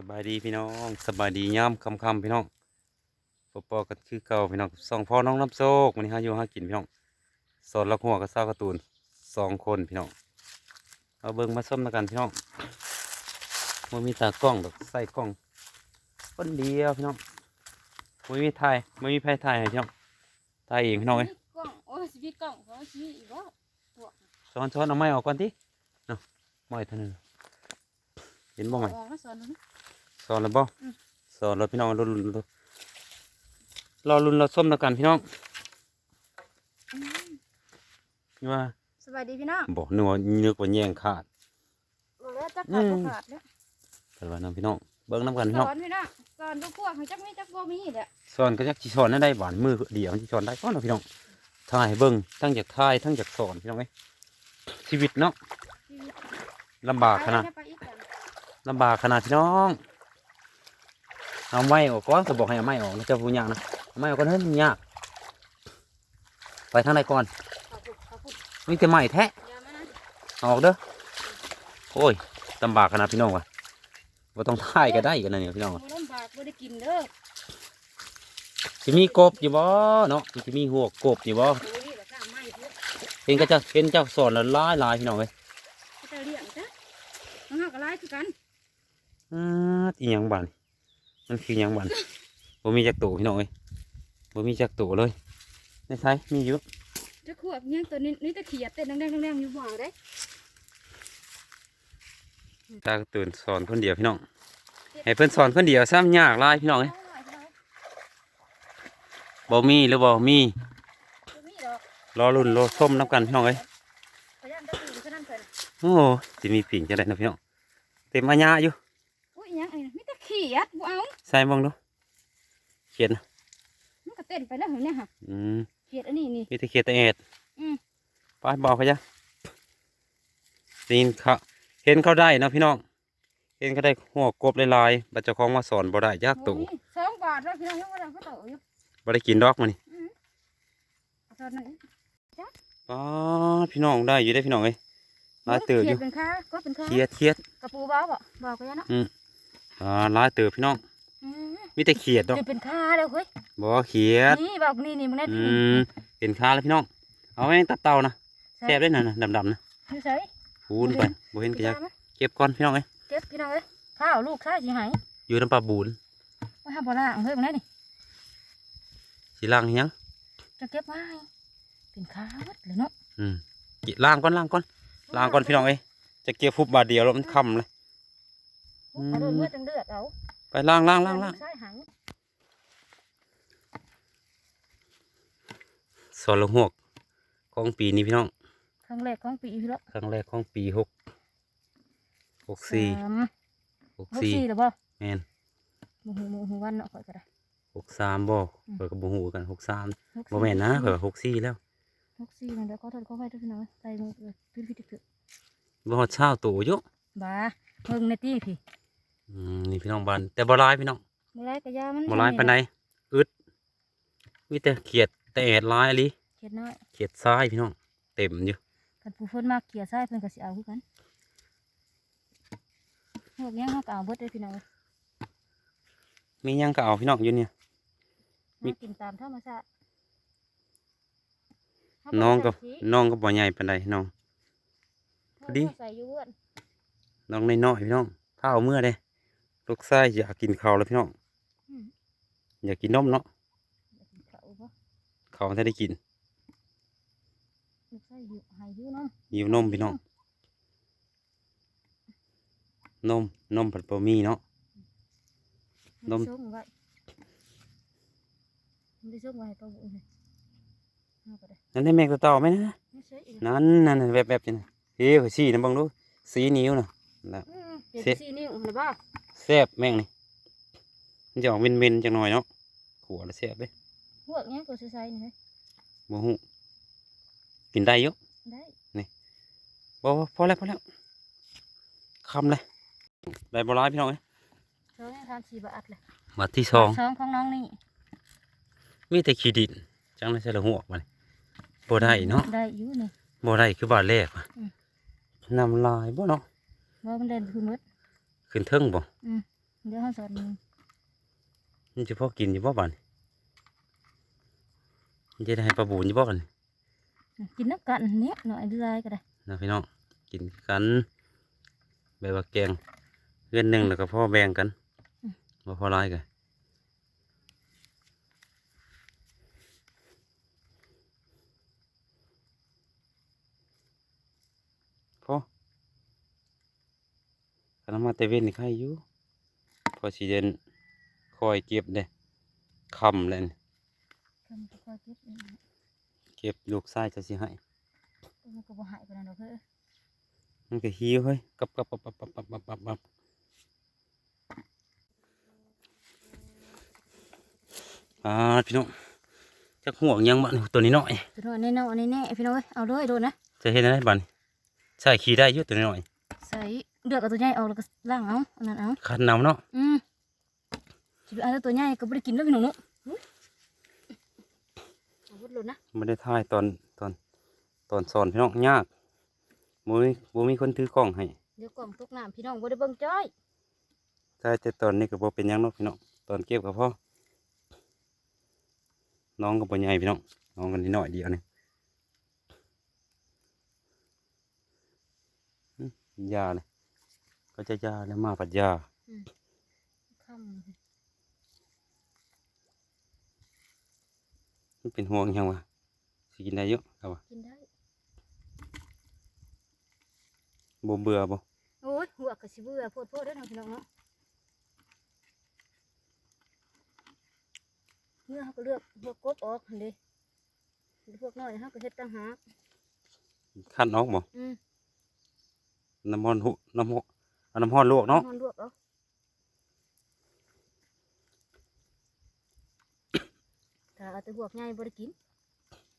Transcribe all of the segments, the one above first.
สบายดีพี่น้องสบายดีย่ำคำคำๆพี่น้องปอปอกันคือเก่าพี่น้องสองพ่อน้องน้ำโซกวันนี้หาอยู่หากินพี่น้องสอนลักหัวกับเศร้าการ์ตูนสองคนพี่น้องเอาเบิ้งมาส้มแล้วกันพี่น้องมันมีตากล้องดอกใส่กล้องคนเดียวพี่น้องไม่มีถ่ายไม่มีไพ่ถ่ายให้พี่น้องถ่ายเองพี่น้องเอ้ยกล้องโอ้ยสิพี่กล้องเขาชี้อีกว่าช้อนช้อนเอาไม้ออกก่อนทีเนาะไม้เท่านั้นเห็นบ่ไหมออกมาสอนหนูนะ สอนแล้วบ่อืมสอนแล้วพี่น้องรุ่นรุ่นรอรุ่นเราส้มแล้วกันพี่น้องนี่ว่าสบายดีพี่น้องบอกนึกว่านึกว่าแย่งขาดบอกแล้วจักขาดบ่ขาดแล้วแต่ว่าน้ำพี่น้องเบิ่งน้ำกันพี่สน้องอนพี่น้องสอนทุกพวกให้จักมีจักบ่มีแหละสอนก็จักสิสอนได้หวานมือเดียวสิสอนได้ก็เนาะพี่น้องถ่ายให้เบิ่งทั้งจากถ่ายทั้งจากสอนพี่น้องเอ้ยชีวิตเนาะชีวิตลำบากขนาดไปอีกกันลำบากขนาดพี่น้อง เอาไม้ออกก่อนก็บอกให้เอาไม้ออกนะเจ้าผู้ยากนะเอาไม้ออกก่อนเฮ้ยมันยากไปทางใดก่อนขอบคุณขอบคุณมีแต่ไม้แท้อย่ามานะเอาออกเด้อโอ้ยลำบากขนาดพี่น้องวะว่าต้องท่ายก็ได้กันนะเนี่ยพี่น้องบ่ลำบากบ่ได้กินเด้อจะมีกบอยู่บ่เนาะมันจะมีหัวกบอยู่บ่โอ้ยนี่แหละข้างไม้เพื่อเห็นก็จะเห็นเจ้าสอนละลายลายพี่น้องเลยเขาจะเลี้ยงจ้ะน้องเฮาก็หลายคือกันอ่าอีหยังบัน มันคือหยังบันบ่มีจักตัวพี่น้องเลยบ่มีจักตัวเลยในไทยมีอยู่จะขวบยังตัวนี้นี่ตะเขียดเต้นแดงๆๆอยู่บ่ได้ตาตื่นสอนคนเดียวพี่น้องให้เพิ่นสอนคนเดียวซ้ำยากหลายพี่น้องเลยเอาหน่อยพี่น้องบ่มีหรือบ่มีบ่มีดอกรอรุ่นรอส้มน้ำกันพี่น้องเลยพยายามจะตื่นซะนั่นเพิ่นโอ้สิมีปิ่งจะได้นะพี่น้องเต็มอาญาอยู่อุ้ยอิหยังไอ้ นี่มีแต่เขียดบ่เอาใส่เบ้างดูเขียนนะมันก็เต้นไปแล้วเห็นเนี่ยค่ะอืมเขียดอันนี้นี่ มีแต่เขียนแต่เอ็ดอืม ไปบอกเขาจ้ะนี่เขาเห็นเขาได้นะพี่น้อง เห็นเขาได้หัวกบลายๆบัดเจ้าของมาสอนบ่ได้ยากตู่โอ้ยสองบาทแล้วพี่น้องยังไม่ได้เขาโตอยู่บ่ได้กินดอกมันนี่เอาตอนนั้นป้าดพี่น้องได้อยู่ได้อพี่น้องเอ้ยหลายเติบอเขียยู่ดเป็นค้าก็เป็นค้าเขียดเขียดกระปูบ้าบ่บอกกันยังเนาะอ่าหลายเติบพี่น้องอืมมีแต่เขียดดอกเดี๋ยวเป็นค้าแล้วเฮ้ยบ่เขียดนี่บอกนี่นี่มึงแน่อืมเป็นค้าแล้วพี่น้อง เอาไว้ตับเตานะแซ่บได้หน่อยนะดำๆนะนี่ใส่พูนไปบ่เห็นก็อยากพี่น้องเก็บก่อนพี่น้องเอ้ยเจ็บพี่น้องเอ้ยข้าวลูกข้าวสิหายอยู่น้ำปลาบูนว่าห้ามบ่ล่างเฮ้ยมึงแน่นี่สิล้างอิหยังจะเก็บไว้เป็นค้าหมดเลยเนาะอืมกิล้างก่อนล้างก่อนล้างก่อนพี่น้องเอ้ยจะเกี่ยวฟุบบาทเดียวแล้วมันค่ำเลย เอาเลือดเลือดจังเลือดเอาไปล้างล้างล้างล้างใส่หางสอนละหวกของปีนี้พี่น้องครั้งแรกของปีพี่ละครั้งแรกของปีหกหกสี่สามหกหกสี่สี่หรือบ่แมนมือหูมือหูวันเนาะข่อยก็ได้หกสามบ่อืมเปิดกับบูหูกันหกสามหกบ่แม่นนะเปิดหกสี่แล้วหกสี่นั่นเดี๋ยวเขาโทษเขาให้ด้วยพี่น้องใส่มือเลยพี่พี่ตึกบ่ฮอดเช้าตู่อยุบ้าเพิ่งในตี้พี่ อืมนี่พี่น้องบ้านแต่บ่ร้ายพี่น้องบ่ไรกระยามันบ่ร้ายปานใดอึดมีแต่เขียดแต่แอดร้ายอะลิเขียดน้อยเขียดซ้ายพี่น้องเต็มอยู่กันผู้เพิ่นมากเขียดใส่เพิ่นก็สิเอาคือกันพวกยังเขาก็เอาเบิดเลยพี่น้องมีหยังก็เอาพี่น้องอยู่เนี่ยมีมากินตามธรรมชาติน้องก็น้องก็บ่ใหญ่ปานใดน้องพอดีใส่อยู่เว้นน้องน้อยๆพี่น้องข้าวเมื่อเด้ ลูกไส้อยากกินข้าวแล้วพี่น้องอืมอยากกินนมเนาะอยากกินข้าวบ่ข้าวถ้าได้กินลูกใส่หิวใหายหิวน้องหิวนมพี่น้องนมนมผัดบะหมี่เนาะนมส่งไว้มันได้ส่งไว้ให้ป้าบุญเลยเอาก็ได้นั่นได้แมงตัวเต่าไหมนะไม่ใช่อีกนั่นนั่นแบบแบบๆจังนะเฮ้ยสีนะเบังดูสีนิ้วนะแล้วอืมเปลี่ยนเสร็จสีนิ้วหรือเปล่า แซ่บแม่งนี่มันจะออกเม็นๆจังหน่อยเนาะขัวแล้วแซ่บเลยพวกเนี้ยตัวใส่ๆนี่เฮ้ยบ่ฮู้กินได้อยู่ได้บ่บ่พอแล้วพอแล้วคำเลยได้บ่ร้ายพี่น้องเอ้ยสองทานสี่บาทเลยบาทที่สองสองของน้องนี่มีแต่ขี้ดินจังเลยใส่ละหัวมันบ่ได้เนาะได้อยู่นี่บ่ได้คือบาทแรกว่ะอืมน้ำลายบ่เนาะว่ามันเด่นคือมืด ขึ้นเทิงบ่มเดี๋ยวเขาสอนมึงนี่จะพ่อกินอยู่บ่บ้านนี่จะได้ให้ปลาบูนอยู่บ่กันกินน้ำกันเนี้ยหน่อยดูได้ก็ได้นะพี่น้องกินกันแบบว่าแกงเพื่อนหนึ่งแล้วก็พ่อแบ่งกันบ่พอร้ายกันพ่อ ขนมมาแต่เว้นนี่ใครอยู่พอสิเดนคอยเก็บเด้คำเลยนี่คำก็ค่อยเก็บเองเก็บลูกไส้จะสิให้มันก็บ่หายไปนั่นดอกเฮ้ยมันก็หิวเฮ้ยกับกับปับปับปับปับปับปับปับอ่าพี่น้องจักห่วงยังบ้านตัวนี้หน่อยตัวน้อยแน่ๆแน่ๆพี่น้องเอ้ยเอาเลยโดนนะจะเห็นอะไรบ้านใส่ขี้ได้อยุ่ตัวนี้หน่อยใส่ เดือกกับตัวใหญ่ออกแล้วก็ล่างเอาอันนั้นเอาคันน้ำเนาะอืมสิไปเอาแต่ตัวใหญ่ก็บ่ได้กินแล้วพี่น้องเนาะอุ๊ยเอาวุดโลดนะไม่ได้ถ่ายตอนตอนตอนสอนพี่น้องยากบ่มีบ่มีคนถือกล้องให้เดี๋ยวกล่องตกน้ำพี่น้องบ่ได้เบิ่งจ้อยถ่ายแต่ตอนนี้ก็บ่เป็นหยังเนาะพี่น้องตอนเก็บกับพ่อน้องก็บ่ใหญ่พี่น้องน้องกันนิดหน่อยเดียวนี่อืมยาเลย ก็จะยาแล้วมาปัดยาค่ำมันเป็นห่วงยังวะสิกินได้เยอะเอาวะกินได้บ่เบื่อบ่โอ้ยหัวก็สิเบื่อโพดโพดเด้อเนาะพี่น้องเนาะเมื่อเขาก็เลือกพวกกบออกหั่นเด้พวกน้อยเขาก็เฮ็ดต่างหากขั้นออกบ่อืมน้ำร้อนหุน้ำร้อน เอาน้ำร้อนลวกเนาะมันลวกเอาถ้าเอาแต่พวกใหญ่บ่ได้กิน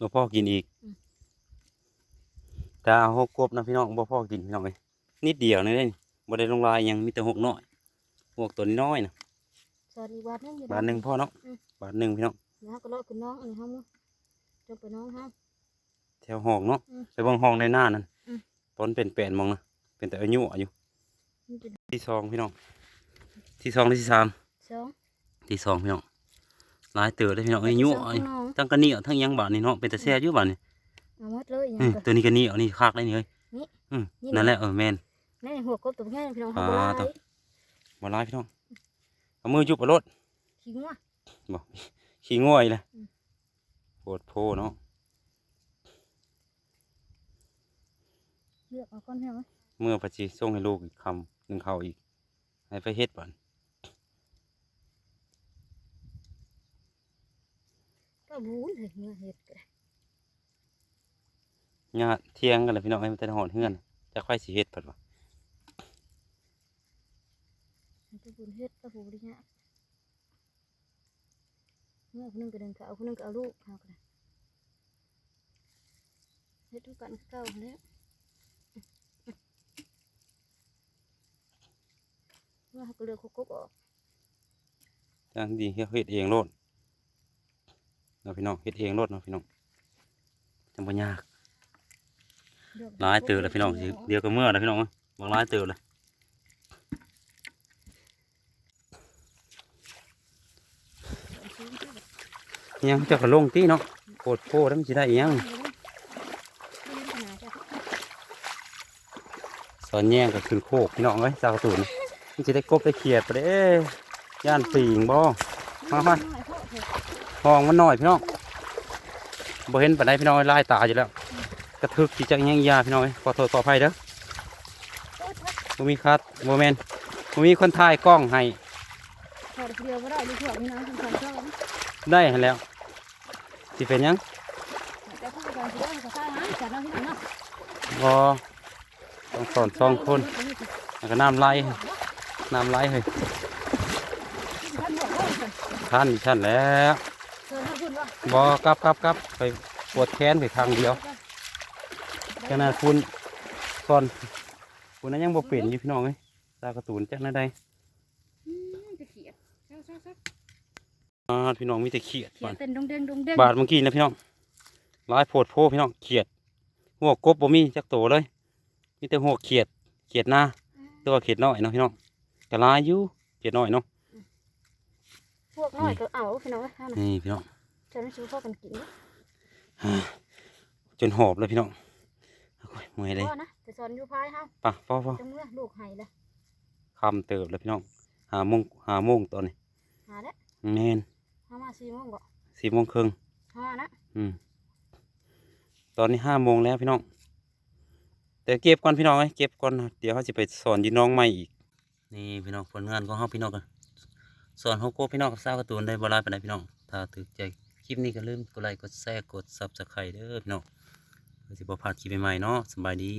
บ่พ่อกินอีกอืม ถ้าเอาหกกบนะพี่น้องบ่พ่อกินพี่น้องเอ้ยนิดเดียวนี่เด้นี่บ่ได้ลงลายหยังมีแต่หกน้อยหกตัวน้อยๆนะสวัสดีบาทหนึงอยู่บาทหนึ่งพ่อเนาะอืม บาทหนึ่งพี่น้องนะก็เลาะขึ้นน้องอันนี้เฮามื้อจบไปน้องเฮา แถวห้องเนาะอืมไปเบิ่งห้องในหน้านั่นอืมต้นเป็นแปลนมองนะเป็นแต่อายุอายุมันเป็น ที่สองพี่น้อง ที่สองที่สามสองที่สองพี่น้องหลายเตือเลยพี่น้องอายุสองอายุน้องทั้งกระเหนียวทั้งหยังบาทนี่เนาะเป็นแต่แซ่อยู่บาทนี่เอาหมดเลยอย่างอืมก็ตัวนี้กระเหนียวนี่คักได้นี่เฮ้ยนี่อืมนี่นั่นแหละเออแมนนี่หัวกบตัวใหญ่พี่น้องเฮาอ่าบ่หลาต่อยมาลายพี่น้องเอามือจุบเอารถขี้งัวบอกขี้ง่วยเลยอืมปวดโพเนาะเลือกเอาก่อนพี่น้องเอ้ยเมื่อปัจจิส่งให้ลูกอีกคำ หนึ่งเขาอีก ให้ไปเฮ็ดบ่อนก็บูนเฮ้ยเมื่อเฮ็ดก็ได้ญาติเที่ยงกันเลยพี่น้องให้มันแต่หอนเฮือนจะค่อยสิเฮ็ดเพิ่นว่าให้ตัวบุญเฮ็ดก็ผู้บริญญาเมื่อคนหนึงก็เดินเขาคนหนึงก็เอาลูกเฮาก็ได้เฮ็ดทุกกันคือเก่าหั้นแหล้ว เมื่อเขาก็เลือกหัวกบออกจังดีเฮ็ดเองโลดเนาะพี่น้องเฮ็ดเองโลดเนาะพี่น้องจังบ่ยากเลือกหลายเตือแล้วพี่น้องสิเดียวก็เมื่อแล้วพี่น้องเอ้ยบอกหลายเตือเลยยังเจะกระลงตีเนาะโคตรโพแล้วมันสิได้อิหยังสอนแย่งก็ขึ้นโคกพี่น้องเอ้ยจากกระตุน มันจะได้กบได้เขียดไปเด้ย่านปีงบ่มามาห้องมันหน่อยพี่น้องบ่เห็นปานใดพี่น้องลายตาอยู่แล้ว กระทึกที่จังยังยาพี่น้องขอโทษขออภัยเด้อบ่มีคัดบ่แม่นบ่มีคนถ่ายกล้องให้ถอดเดียวก็ได้ดูถั่วพี่น้องทำสองช่องได้หั่นแล้วสิเป็นยังบ่ต้องสอนสองคนแล้วก็น้ำไหล น้ำไหลเฮ้ยท่านบอกว่าเท่านดิฉันแหล้วชิญท่านคุณว่าบ่กลับกลับกลับไปปวดแขนไปข้างเดียวขนาดคุณก่อนคุณนั้นยังบ่เปลี่ยนอยู่พี่น้องเอ้ยตากระตูนจักนั่นใดจะเขียดเช้าเช้าเช้าอ่าพี่น้องมีแต่เขียดเขียบาดดเป็นดงเด้งดงเด้งบาดเมื่อกี้นะพี่น้องหลายโพดโพพี่น้องเขียด หัวกบบ่มีจักโตเลยมีแต่หัวเขียดเขียดหน้าตัวาเขียดน้อยเนาะพี่น้อง ก็หลายอยู่เจ็ดน้อยเนาะพวกน้อยก็เอาพี่น้องเอ้ยเท่านั้นนี่พี่น้องจะไม่ชูพ่อกันกินเนาะจนหอบเลยพี่น้องโอ้ยเมื่อยเลยพ่อนะจะสอนอยู่พายเฮาป่ะพ่อพ่อจังเมื่อลูกไห้ละคำเติบเลยพี่น้องหาโมงหาโมงตอนนี้หาแล้วแม่นเฮามาสี่โมงบ่สี่โมงครึ่งหานะอืมตอนนี้ห้าโมงแล้วพี่น้องแต่เก็บก่อนพี่น้องเอ้ยเก็บก่อนนะเดี๋ยวเขาจะไปสอนยีน้องใหม่อีก นี่พี่น้องผลงานของเขาพี่น้องกันสอนเขาโก้พี่น้องกับสาวการ์ตูนได้บรายไปไหนใดพี่น้องถ้าถือใจคลิปนี้ก็ลืมกดไลค์กดแชร์กดซับสไครต์เด้อพี่น้องเพื่อจะบ่พลาดคลิปใหม่ๆเนาะสบายดี